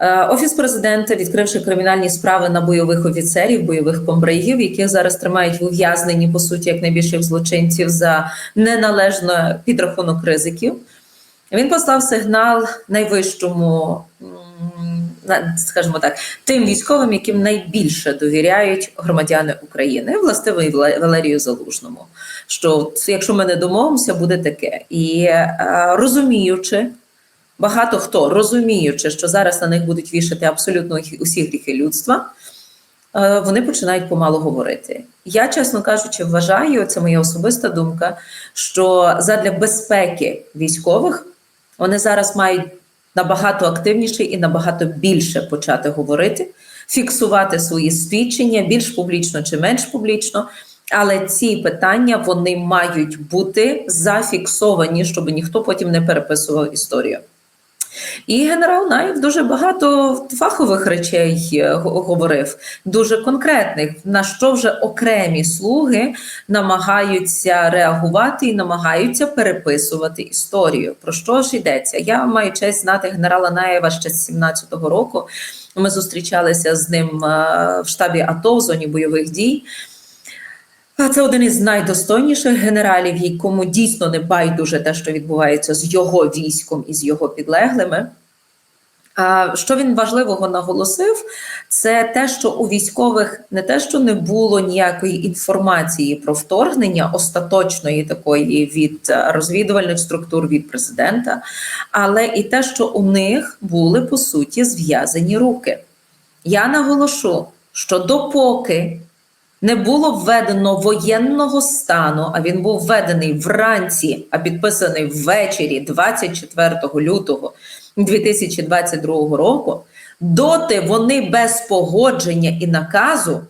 Е, Офіс президента, відкривши кримінальні справи на бойових офіцерів, бойових комбригів, яких зараз тримають в ув'язненні, по суті, як найбільших злочинців за неналежно підрахунок ризиків, він послав сигнал найвищому, на- скажімо так, тим військовим, яким найбільше довіряють громадяни України, властиво і Валерію Залужному. Що якщо ми не домовимося, буде таке. І е, розуміючи, багато хто розуміючи, що зараз на них будуть вішати абсолютно усі- гріхи людства, е, вони починають помалу говорити. Я, чесно кажучи, вважаю, це моя особиста думка, що задля безпеки військових вони зараз мають набагато активніше і набагато більше почати говорити, фіксувати свої свідчення більш публічно чи менш публічно. Але ці питання вони мають бути зафіксовані, щоб ніхто потім не переписував історію. І генерал Наєв дуже багато фахових речей е, говорив, дуже конкретних, на що вже окремі слуги намагаються реагувати і намагаються переписувати історію. Про що ж йдеться? Я маю честь знати генерала Наєва ще з 17-го року. Ми зустрічалися з ним е, в штабі АТО в зоні бойових дій. Це один із найдостойніших генералів, якому дійсно не байдуже те, що відбувається з його військом і з його підлеглими. Що він важливого наголосив, це те, що у військових не те, що не було ніякої інформації про вторгнення остаточної такої від е, розвідувальних структур від президента, але і те, що у них були по суті зв'язані руки. Я наголошу, що допоки не було введено воєнного стану, а він був введений вранці, а підписаний ввечері 24 лютого 2022 року, доти вони без погодження і наказу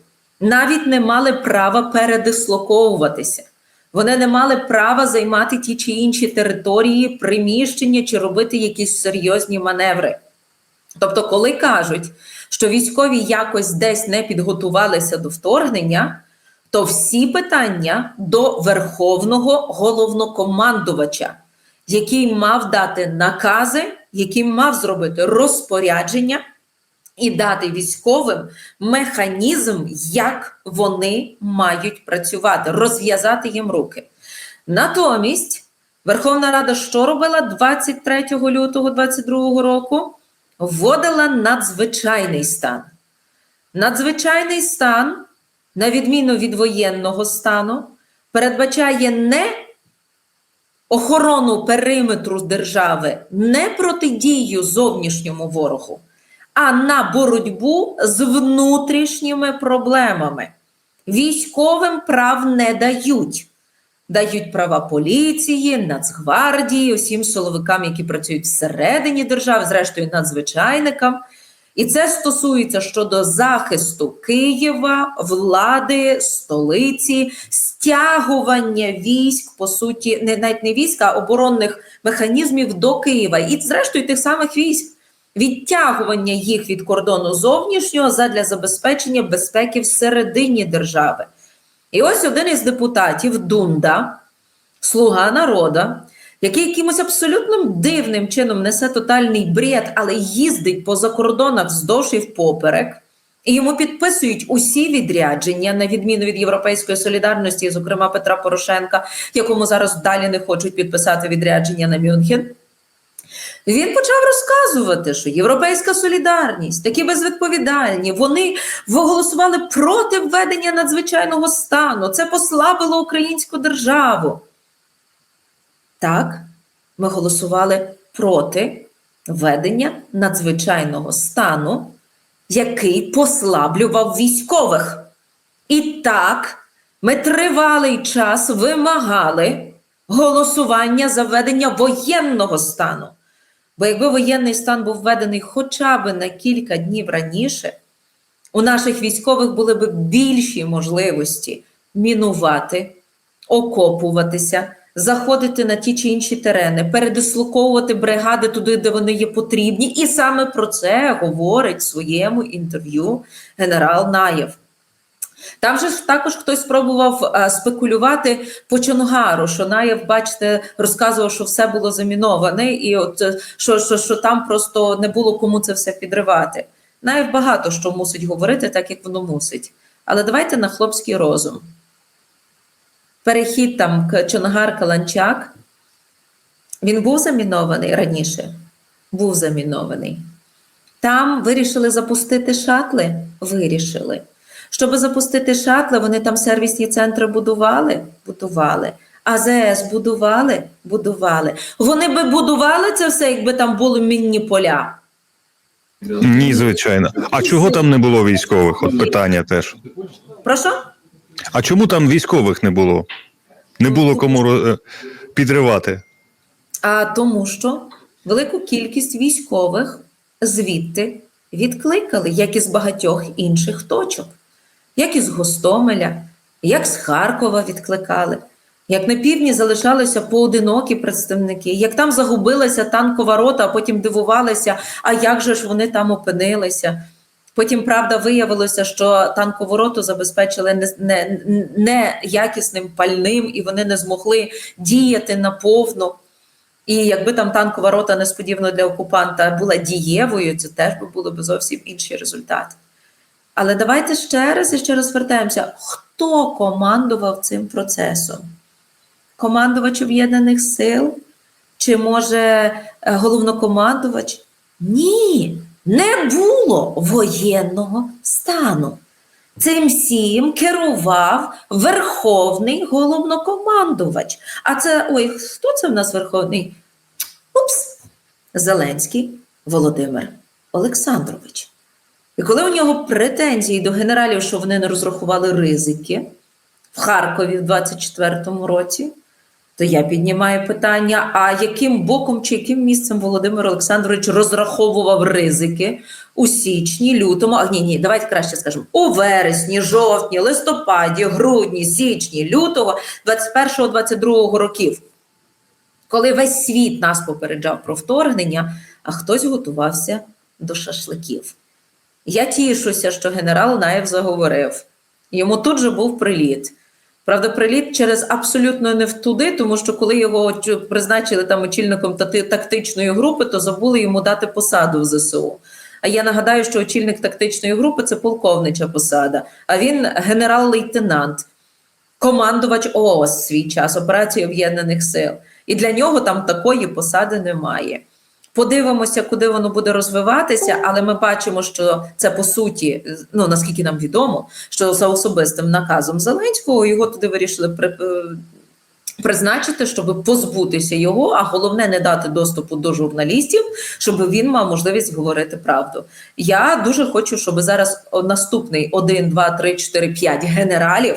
навіть не мали права передислоковуватися. Вони не мали права займати ті чи інші території, приміщення чи робити якісь серйозні маневри. Тобто, коли кажуть, що військові якось десь не підготувалися до вторгнення, то всі питання до верховного головнокомандувача, який мав дати накази, який мав зробити розпорядження і дати військовим механізм, як вони мають працювати, розв'язати їм руки. Натомість Верховна Рада що робила 23 лютого 2022 року? Вводила надзвичайний стан. Надзвичайний стан, на відміну від воєнного стану, передбачає не охорону периметру держави, не протидію зовнішньому ворогу, а на боротьбу з внутрішніми проблемами. Військовим прав не дають. Дають права поліції, Нацгвардії, усім силовикам, які працюють всередині держави, зрештою надзвичайникам. І це стосується щодо захисту Києва, влади, столиці, стягування військ, по суті, не навіть не військ, а оборонних механізмів до Києва, і зрештою тих самих військ, відтягування їх від кордону зовнішнього задля забезпечення безпеки всередині держави. І ось один із депутатів Дунда, слуга народа, який якимось абсолютно дивним чином несе тотальний бред, але їздить по закордонах вздовж і впоперек, і йому підписують усі відрядження, на відміну від Європейської солідарності, зокрема Петра Порошенка, якому зараз далі не хочуть підписати відрядження на Мюнхен. Він почав розказувати, що європейська солідарність, такі безвідповідальні, вони голосували проти введення надзвичайного стану. Це послабило українську державу. Так, ми голосували проти введення надзвичайного стану, який послаблював військових. І так, ми тривалий час вимагали голосування за введення воєнного стану. Бо якби воєнний стан був введений хоча б на кілька днів раніше, у наших військових були б більші можливості мінувати, окопуватися, заходити на ті чи інші терени, передислоковувати бригади туди, де вони є потрібні. І саме про це говорить в своєму інтерв'ю генерал Наєв. Там же ж також хтось спробував е, спекулювати по Чонгару, що Наєв, бачите, розказував, що все було заміноване, і от е, що, що, що там просто не було кому це все підривати. Наєв багато що мусить говорити, так як воно мусить. Але давайте на хлопський розум. Перехід там к Чонгар Каланчак. Він був замінований раніше. Був замінований. Там вирішили запустити шатли. Вирішили. Щоб запустити шатли, вони там сервісні центри будували, будували. АЗС будували, будували. Вони би будували це все, якби там були мінні поля. Ні, звичайно. А чого там не було військових? От питання теж. Прошу? А чому там військових не було? Не було кому е, підривати. А тому що велику кількість військових звідти відкликали, як і з багатьох інших точок, як із Гостомеля, як з Харкова відкликали. Як на півдні залишалися поодинокі представники, як там загубилася танкова рота, а потім дивувалися, а як же ж вони там опинилися. Потім, правда, виявилося, що танкову роту забезпечили не, не, не пальним, і вони не змогли діяти наповну. І якби там танкова рота несподівано для окупанта була дієвою, це теж би були б зовсім інші результати. Але давайте ще раз і ще раз вертаємося: хто командував цим процесом? Командувач Об'єднаних Сил? Чи може е, головнокомандувач? Ні, не було воєнного стану. Цим всім керував верховний головнокомандувач. А це ой, хто це в нас верховний? Упс, Зеленський Володимир Олександрович. І коли у нього претензії до генералів, що вони не розрахували ризики в Харкові в 24-му році, то я піднімаю питання: а яким боком чи яким місцем Володимир Олександрович розраховував ризики у січні, лютому, а ні, ні, давайте краще скажемо, у вересні, жовтні, листопаді, грудні, січні, лютого 21-22 років, коли весь світ нас попереджав про вторгнення, а хтось готувався до шашликів. Я тішуся, що генерал Наєв заговорив. Йому тут же був приліт. Правда, приліт через абсолютно не в туди, тому що коли його призначили там очільником тактичної групи, то забули йому дати посаду в ЗСУ. А я нагадаю, що очільник тактичної групи це полковнича посада, а він генерал-лейтенант, командувач ООС свій час операції Об'єднаних Сил. І для нього там такої посади немає. Подивимося, куди воно буде розвиватися, але ми бачимо, що це по суті, ну наскільки нам відомо, що за особистим наказом Зеленського його туди вирішили при, призначити, щоб позбутися його, а головне не дати доступу до журналістів, щоб він мав можливість говорити правду. Я дуже хочу, щоб зараз наступний 1, 2, 3, 4, 5 генералів,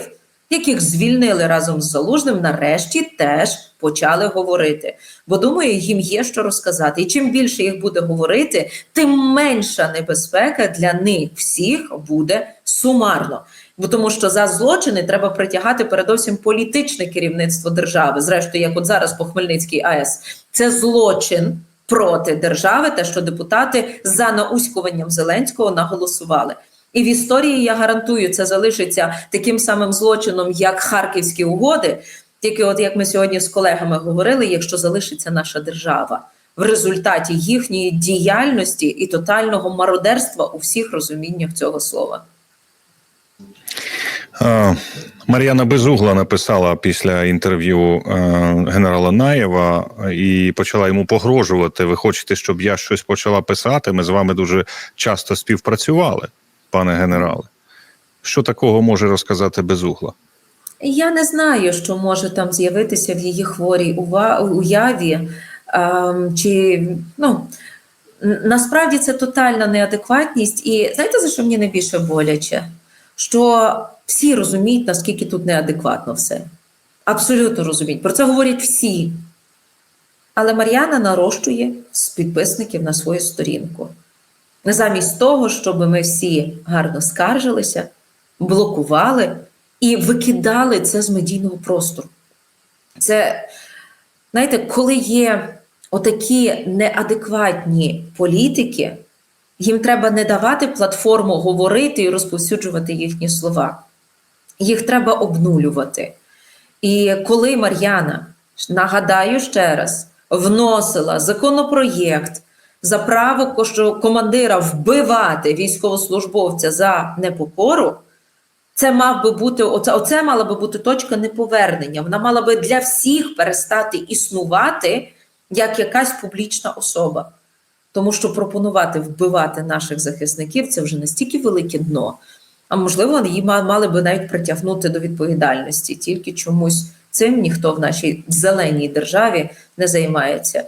яких звільнили разом з залужним, нарешті теж почали говорити. Бо думаю, їм є що розказати. І чим більше їх буде говорити, тим менша небезпека для них всіх буде сумарно. Бо тому, що за злочини треба притягати передовсім політичне керівництво держави. Зрештою, як от зараз по Хмельницькій АЕС, це злочин проти держави, те, що депутати за науськуванням Зеленського наголосували. І в історії я гарантую, це залишиться таким самим злочином, як Харківські угоди. Тільки, от як ми сьогодні з колегами говорили, якщо залишиться наша держава в результаті їхньої діяльності і тотального мародерства у всіх розуміннях цього слова. Мар'яна Безугла написала після інтерв'ю генерала Наєва і почала йому погрожувати. Ви хочете, щоб я щось почала писати? Ми з вами дуже часто співпрацювали, пане генерале. Що такого може розказати Безугла? Я не знаю, що може там з'явитися в її хворій уяві. Чи ну насправді це тотальна неадекватність, і знаєте, за що мені найбільше боляче? Що всі розуміють, наскільки тут неадекватно все. Абсолютно розуміють. Про це говорять всі. Але Мар'яна нарощує з підписників на свою сторінку. Замість того, щоб ми всі гарно скаржилися, блокували і викидали це з медійного простору. Це, знаєте, коли є отакі неадекватні політики, їм треба не давати платформу говорити і розповсюджувати їхні слова. їх треба обнулювати. І коли Мар'яна, нагадаю ще раз, вносила законопроєкт за право командира вбивати військовослужбовця за непокору, це мав би бути оце, оце мала би бути точка неповернення. Вона мала би для всіх перестати існувати як якась публічна особа. Тому що пропонувати вбивати наших захисників це вже настільки велике дно. А можливо, її мали би навіть притягнути до відповідальності. Тільки чомусь цим ніхто в нашій зеленій державі не займається.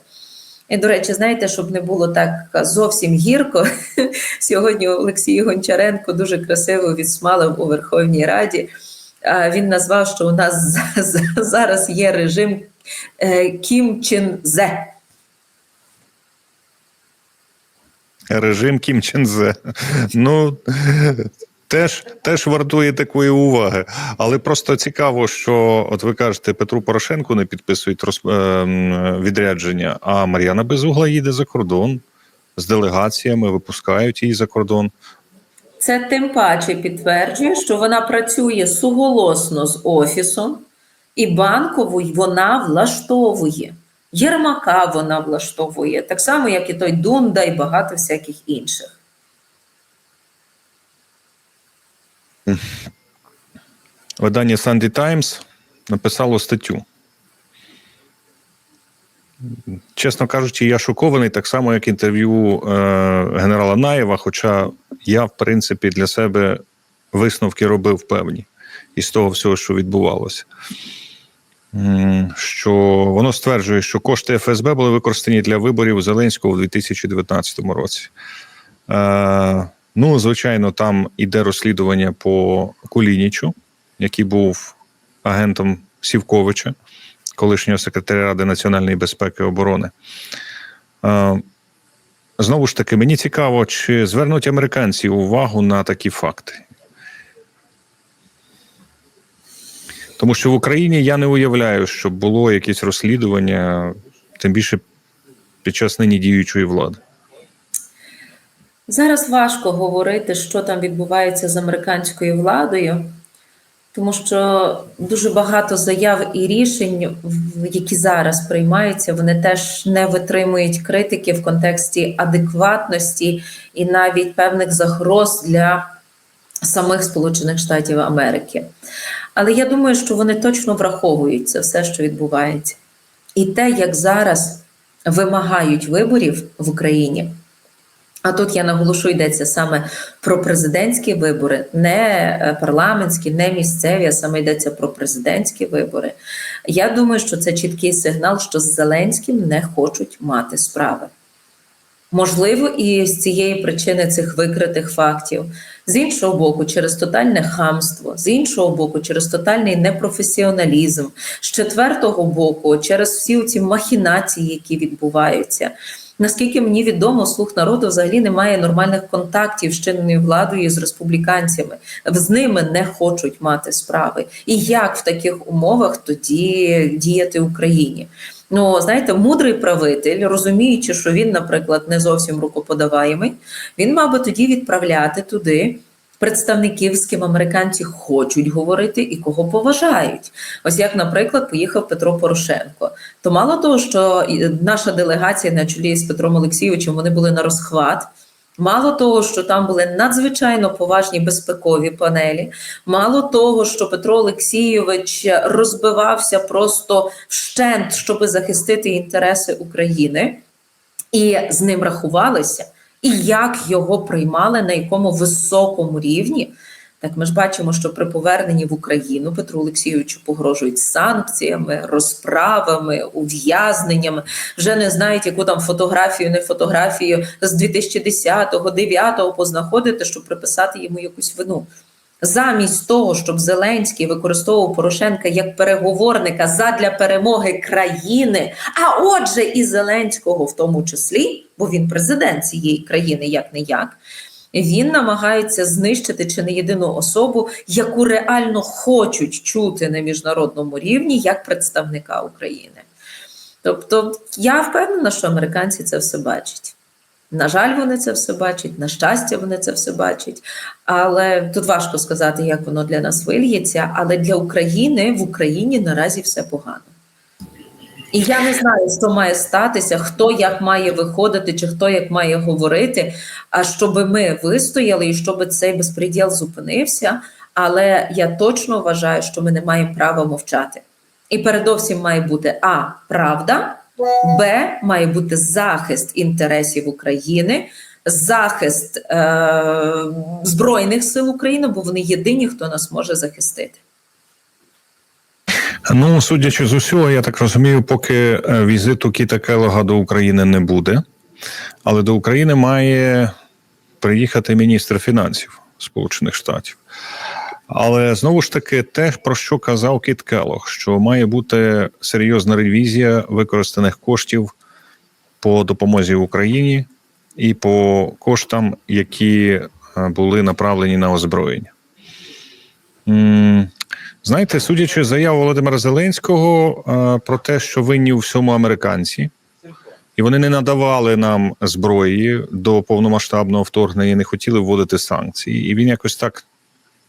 І, до речі, знаєте, щоб не було так зовсім гірко, сьогодні Олексій Гончаренко дуже красиво відсмалив у Верховній Раді. Він назвав, що у нас за- за- зараз є режим е, Кім Чен Зе. Режим Кім Чен Зе. Ну теж, теж вартує такої уваги. Але просто цікаво, що от ви кажете, Петру Порошенку не підписують роз, е, відрядження, а Мар'яна Безугла їде за кордон з делегаціями, випускають її за кордон. Це тим паче підтверджує, що вона працює суголосно з офісом, і банкову вона влаштовує. Єрмака вона влаштовує, так само, як і той Дунда, і багато всяких інших. Видання Sunday Times написало статтю. Чесно кажучи, я шокований так само, як інтерв'ю е, генерала Наєва. Хоча я, в принципі, для себе висновки робив певні із того всього, що відбувалося. Що воно стверджує, що кошти ФСБ були використані для виборів Зеленського у 2019 році. Е, ну, звичайно, там іде розслідування по Кулінічу, який був агентом Сівковича, колишнього секретаря Ради національної безпеки і оборони. Е, Знову ж таки, мені цікаво, чи звернуть американці увагу на такі факти. Тому що в Україні я не уявляю, щоб було якесь розслідування, тим більше під час нині діючої влади. Зараз важко говорити, що там відбувається з американською владою, тому що дуже багато заяв і рішень, які зараз приймаються, вони теж не витримують критики в контексті адекватності і навіть певних загроз для самих Сполучених Штатів Америки. Але я думаю, що вони точно враховують це все, що відбувається. І те, як зараз вимагають виборів в Україні. А тут я наголошу, йдеться саме про президентські вибори, не е, парламентські, не місцеві, а саме йдеться про президентські вибори. Я думаю, що це чіткий сигнал, що з Зеленським не хочуть мати справи. Можливо, і з цієї причини цих викритих фактів. З іншого боку, через тотальне хамство, з іншого боку, через тотальний непрофесіоналізм, з четвертого боку, через всі ці махінації, які відбуваються. Наскільки мені відомо, слух народу взагалі не має нормальних контактів з чинною владою з республіканцями. З ними не хочуть мати справи. І як в таких умовах тоді діяти Україні? Ну, знаєте, мудрий правитель, розуміючи, що він, наприклад, не зовсім рукоподаваємий, він мав би тоді відправляти туди представників, з ким американці хочуть говорити і кого поважають. Ось як, наприклад, поїхав Петро Порошенко. То мало того, що наша делегація на чолі з Петром Олексійовичем вони були на розхват. Мало того, що там були надзвичайно поважні безпекові панелі, мало того, що Петро Олексійович розбивався просто вщент, щоб захистити інтереси України, і з ним рахувалися, і як його приймали, на якому високому рівні. Так ми ж бачимо, що при поверненні в Україну Петру Олексійовичу погрожують санкціями, розправами, ув'язненнями. Вже не знають, яку там фотографію, не фотографію з 2010-го, 2009-го познаходити, щоб приписати йому якусь вину. Замість того, щоб Зеленський використовував Порошенка як переговорника задля перемоги країни, а отже, і Зеленського в тому числі, бо він президент цієї країни, як не як. Він намагається знищити чи не єдину особу, яку реально хочуть чути на міжнародному рівні як представника України. Тобто, я впевнена, що американці це все бачать. На жаль, вони це все бачать, на щастя, вони це все бачать. Але тут важко сказати, як воно для нас вильється. Але для України в Україні наразі все погано. І я не знаю, що має статися, хто як має виходити, чи хто як має говорити, а щоб ми вистояли і щоб цей безпреділ зупинився. Але я точно вважаю, що ми не маємо права мовчати. І передовсім має бути А. Правда, Б. Має бути захист інтересів України, захист е- Збройних сил України, бо вони єдині, хто нас може захистити. Ну, судячи з усього, я так розумію, поки е, візиту Кіта Келога до України не буде, але до України має приїхати міністр фінансів Сполучених Штатів. Але знову ж таки, те, про що казав Кіт Келог, що має бути серйозна ревізія використаних коштів по допомозі Україні і по коштам, які е, були направлені на озброєння. Знаєте, судячи з заяв Володимира Зеленського е, про те, що винні у всьому американці, і вони не надавали нам зброї до повномасштабного вторгнення, не хотіли вводити санкції. І він якось так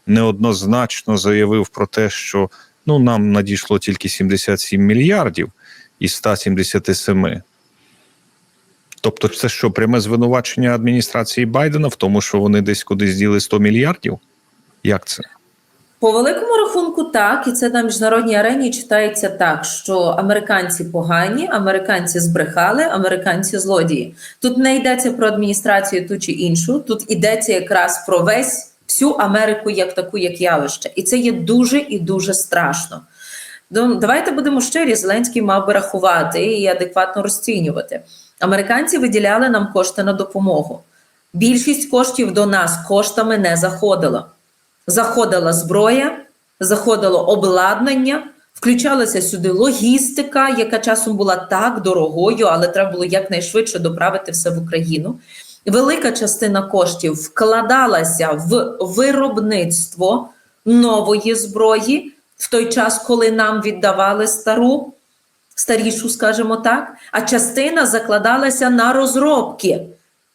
неоднозначно заявив про те, що ну нам надійшло тільки 77 мільярдів із 177. Тобто, це що пряме звинувачення адміністрації Байдена в тому, що вони десь кудись діли 100 мільярдів? Як це? По великому рахунку, так, і це на міжнародній арені читається так, що американці погані, американці збрехали, американці злодії. Тут не йдеться про адміністрацію ту чи іншу, тут йдеться якраз про весь всю Америку як таку, як явище, і це є дуже і дуже страшно. Ну, Давайте будемо щирі. Зеленський мав би рахувати і адекватно розцінювати. Американці виділяли нам кошти на допомогу. Більшість коштів до нас коштами не заходила. Заходила зброя, заходило обладнання, включалася сюди логістика, яка часом була так дорогою, але треба було якнайшвидше доправити все в Україну. Велика частина коштів вкладалася в виробництво нової зброї в той час, коли нам віддавали стару, старішу, скажімо так, а частина закладалася на розробки,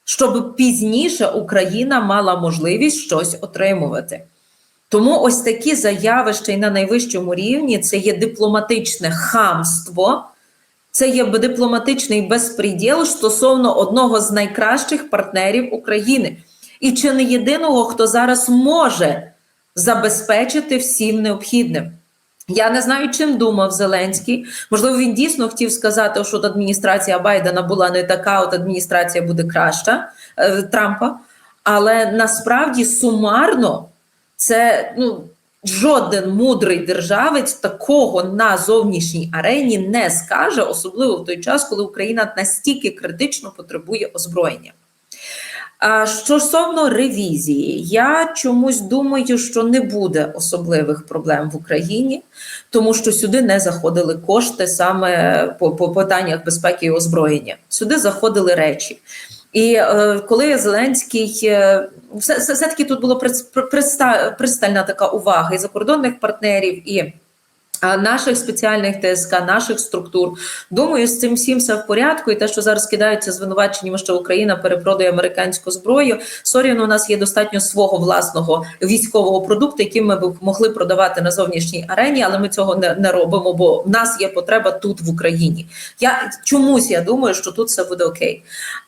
щоб пізніше Україна мала можливість щось отримувати. Тому ось такі заяви ще й на найвищому рівні це є дипломатичне хамство, це є дипломатичний безпреділ стосовно одного з найкращих партнерів України. І чи не єдиного, хто зараз може забезпечити всім необхідним. Я не знаю, чим думав Зеленський. Можливо, він дійсно хотів сказати, що адміністрація Байдена була не така, от адміністрація буде краща е, Трампа. Але насправді сумарно це ну, жоден мудрий державець такого на зовнішній арені не скаже, особливо в той час, коли Україна настільки критично потребує озброєння. Що стосовно ревізії, я чомусь думаю, що не буде особливих проблем в Україні, тому що сюди не заходили кошти саме по, по питаннях безпеки і озброєння. Сюди заходили речі. І е, коли Зеленський е, все, все, таки тут була приста, пристальна така увага і закордонних партнерів і. Наших спеціальних ТСК, наших структур, думаю, з цим всім все в порядку. І те, що зараз кидаються звинуваченнями, що Україна перепродає американську зброю. Соріно, у нас є достатньо свого власного військового продукту, який ми б могли продавати на зовнішній арені, але ми цього не, не робимо, бо в нас є потреба тут в Україні. Я чомусь я думаю, що тут все буде окей.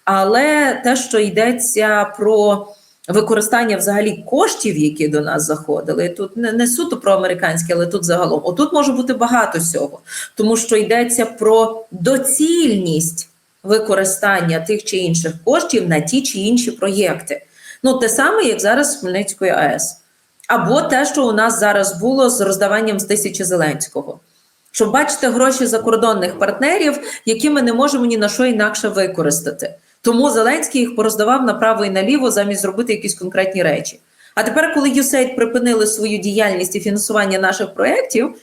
Але те, що йдеться про використання взагалі коштів, які до нас заходили, тут не, не суто про американське, але тут загалом. Отут може бути багато всього, тому що йдеться про доцільність використання тих чи інших коштів на ті чи інші проєкти. Ну, те саме, як зараз з Хмельницької АЕС, або те, що у нас зараз було з роздаванням з тисячі Зеленського. Щоб бачити гроші закордонних партнерів, які ми не можемо ні на що інакше використати. Тому Зеленський їх пороздавав направо і наліво замість зробити якісь конкретні речі. А тепер, коли USAID припинили свою діяльність і фінансування наших проєктів,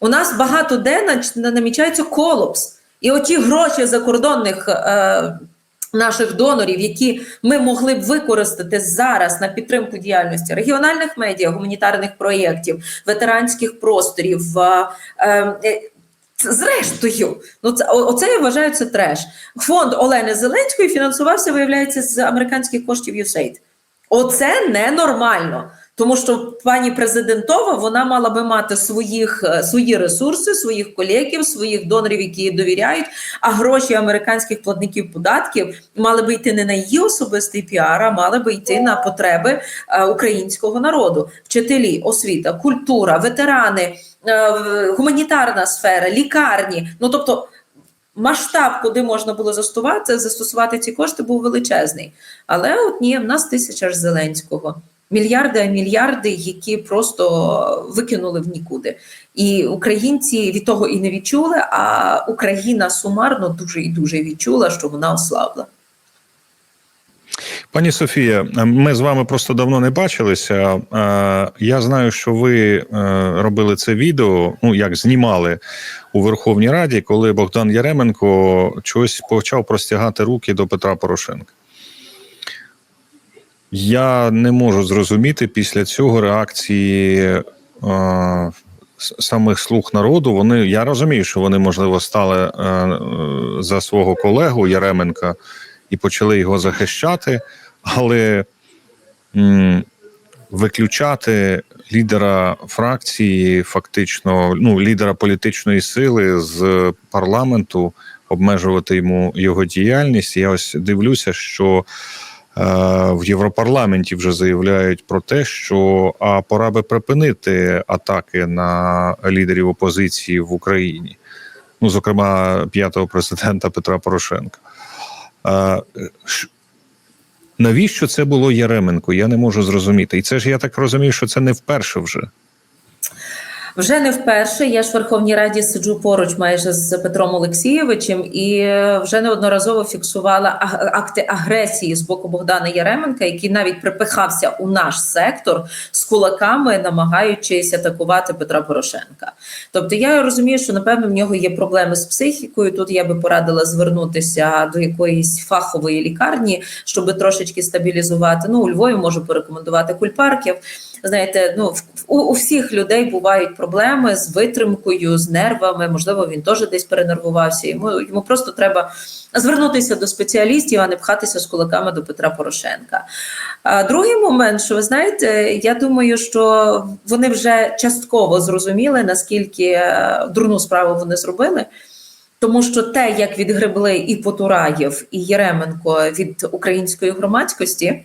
у нас багато де намічається колапс. І оті гроші закордонних е, наших донорів, які ми могли б використати зараз на підтримку діяльності регіональних медіа, гуманітарних проєктів, ветеранських просторів. Е, е, Зрештою, ну це оце я вважаю це треш. Фонд Олени Зеленської фінансувався, виявляється, з американських коштів USAID. Оце ненормально. Тому що пані президентова вона мала би мати своїх е, свої ресурси, своїх колегів, своїх донорів, які їй довіряють. А гроші американських платників податків мали би йти не на її особистий піар, а мали би йти на потреби е, українського народу, вчителі, освіта, культура, ветерани, е, гуманітарна сфера, лікарні. Ну тобто. Масштаб, куди можна було застосувати, застосувати ці кошти, був величезний. Але от ні, в нас тисяча ж Зеленського. Мільярди, а мільярди, які просто викинули в нікуди. І українці від того і не відчули, а Україна сумарно дуже і дуже відчула, що вона ослабла. Пані Софія, ми з вами просто давно не бачилися. Е, Я знаю, що ви е, робили це відео, ну як знімали у Верховній Раді, коли Богдан Яременко чогось почав простягати руки до Петра Порошенка. Я не можу зрозуміти після цього реакції е, самих слуг народу. Вони я розумію, що вони можливо стали е, за свого колегу Яременка і почали його захищати, але м, виключати лідера фракції, фактично, ну лідера політичної сили з парламенту, обмежувати йому його діяльність. Я ось дивлюся, що. Е, В Європарламенті вже заявляють про те, що а пора би припинити атаки на лідерів опозиції в Україні, ну зокрема п'ятого президента Петра Порошенка. А, навіщо це було Яременко? Я не можу зрозуміти. І це ж я так розумію, що це не вперше вже. Вже не вперше. Я ж в Верховній Раді сиджу поруч майже з Петром Олексійовичем, і вже неодноразово фіксувала акти агресії з боку Богдана Яременка, який навіть припихався у наш сектор з кулаками, намагаючись атакувати Петра Порошенка. Тобто я розумію, що напевно в нього є проблеми з психікою. Тут я би порадила звернутися до якоїсь фахової лікарні, щоб трошечки стабілізувати. Ну у Львові можу порекомендувати кульпарків. Знаєте, ну у, у всіх людей бувають проблеми з витримкою, з нервами. Можливо, він теж десь перенервувався. Йому йому просто треба звернутися до спеціалістів, а не пхатися з кулаками до Петра Порошенка. А другий момент, що ви знаєте, я думаю, що вони вже частково зрозуміли, наскільки е, дурну справу вони зробили. Тому що те, як відгребли і Потураєв, і Єременко від української громадськості,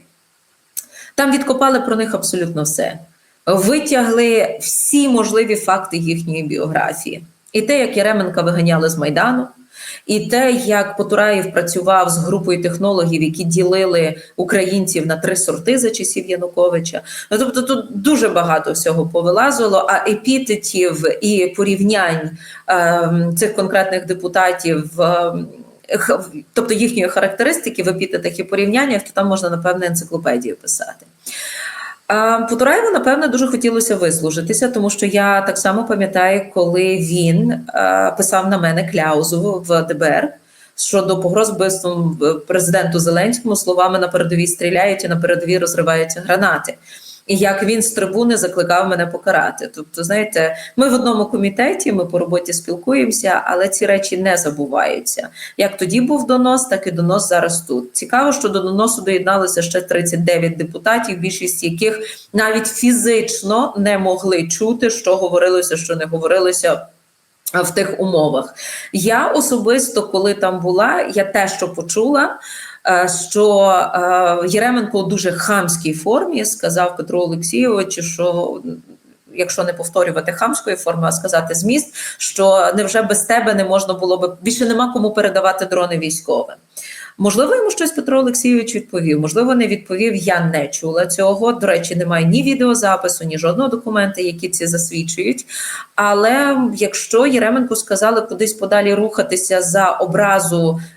там відкопали про них абсолютно все. Витягли всі можливі факти їхньої біографії. І те, як Яременка виганяли з Майдану, і те, як Потураєв працював з групою технологів, які ділили українців на три сорти за часів Януковича. Ну тобто тут дуже багато всього повилазило, а епітетів і порівнянь ем, цих конкретних депутатів. х- Тобто їхньої характеристики в епітетах і порівняннях, то там можна напевне енциклопедію писати. Потураєву, напевно, дуже хотілося вислужитися, тому що я так само пам'ятаю, коли він писав на мене кляузу в ДБР щодо погроз вбивством е, президенту Зеленському словами на передовій стріляють і на передовій розриваються гранати. І як він з трибуни закликав мене покарати. Тобто, знаєте, ми в одному комітеті, ми по роботі спілкуємося, але ці речі не забуваються. Як тоді був донос, так і донос зараз тут. Цікаво, що до доносу доєдналося ще 39 депутатів, більшість яких навіть фізично не могли чути, що говорилося, що не говорилося. В тих умовах я особисто, коли там була, я те, що почула, що е, Єременко у дуже хамській формі сказав Петру Олексійовичу, що якщо не повторювати хамської форми, а сказати зміст, що невже без тебе не можна було би більше нема кому передавати дрони військовим. Можливо, йому щось Петро Олексійович відповів. Можливо, не відповів. Я не чула цього. До речі, немає ні відеозапису, ні жодного документа, які ці засвідчують. Але якщо Єременко сказали кудись подалі рухатися за образу е,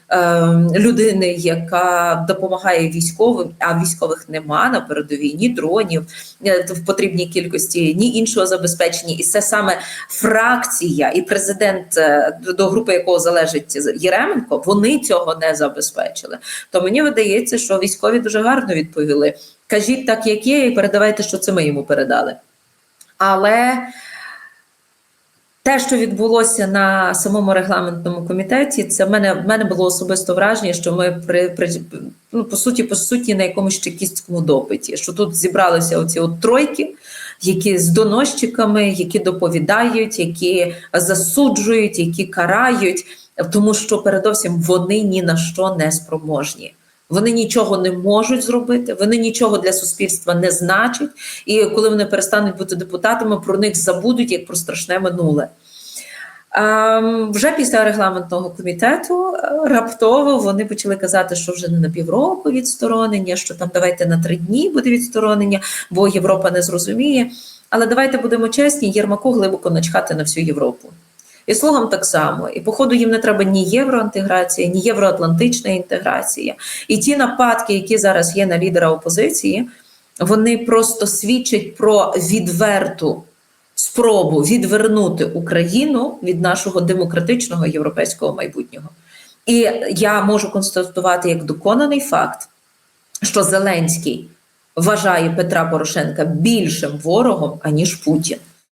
людини, яка допомагає військовим, а військових нема на передовій, ні дронів е, в потрібній кількості, ні іншого забезпечення, і це саме фракція і президент, е, до групи якого залежить Єременко, вони цього не забезпечили. То мені видається, що військові дуже гарно відповіли: кажіть так, як є, і передавайте, що це ми йому передали. Але те, що відбулося на самому регламентному комітеті, це в мене в мене було особисто враження, що ми при, при ну, по суті, по суті, на якомусь чекістському допиті, що тут зібралися оці от тройки, які з доносчиками, які доповідають, які засуджують, які карають, тому що передовсім вони ні на що не спроможні. Вони нічого не можуть зробити, вони нічого для суспільства не значать. І коли вони перестануть бути депутатами, про них забудуть як про страшне минуле. Ем, вже після регламентного комітету е, раптово вони почали казати, що вже не на півроку відсторонення, що там давайте на три дні буде відсторонення, бо Європа не зрозуміє. Але давайте будемо чесні, Єрмаку глибоко начхати на всю Європу. І слугам так само. І походу їм не треба ні євроінтеграція, ні євроатлантична інтеграція. І ті нападки, які зараз є на лідера опозиції, вони просто свідчать про відверту спробу відвернути Україну від нашого демократичного європейського майбутнього. І я можу констатувати як доконаний факт, що Зеленський вважає Петра Порошенка більшим ворогом, аніж Путін.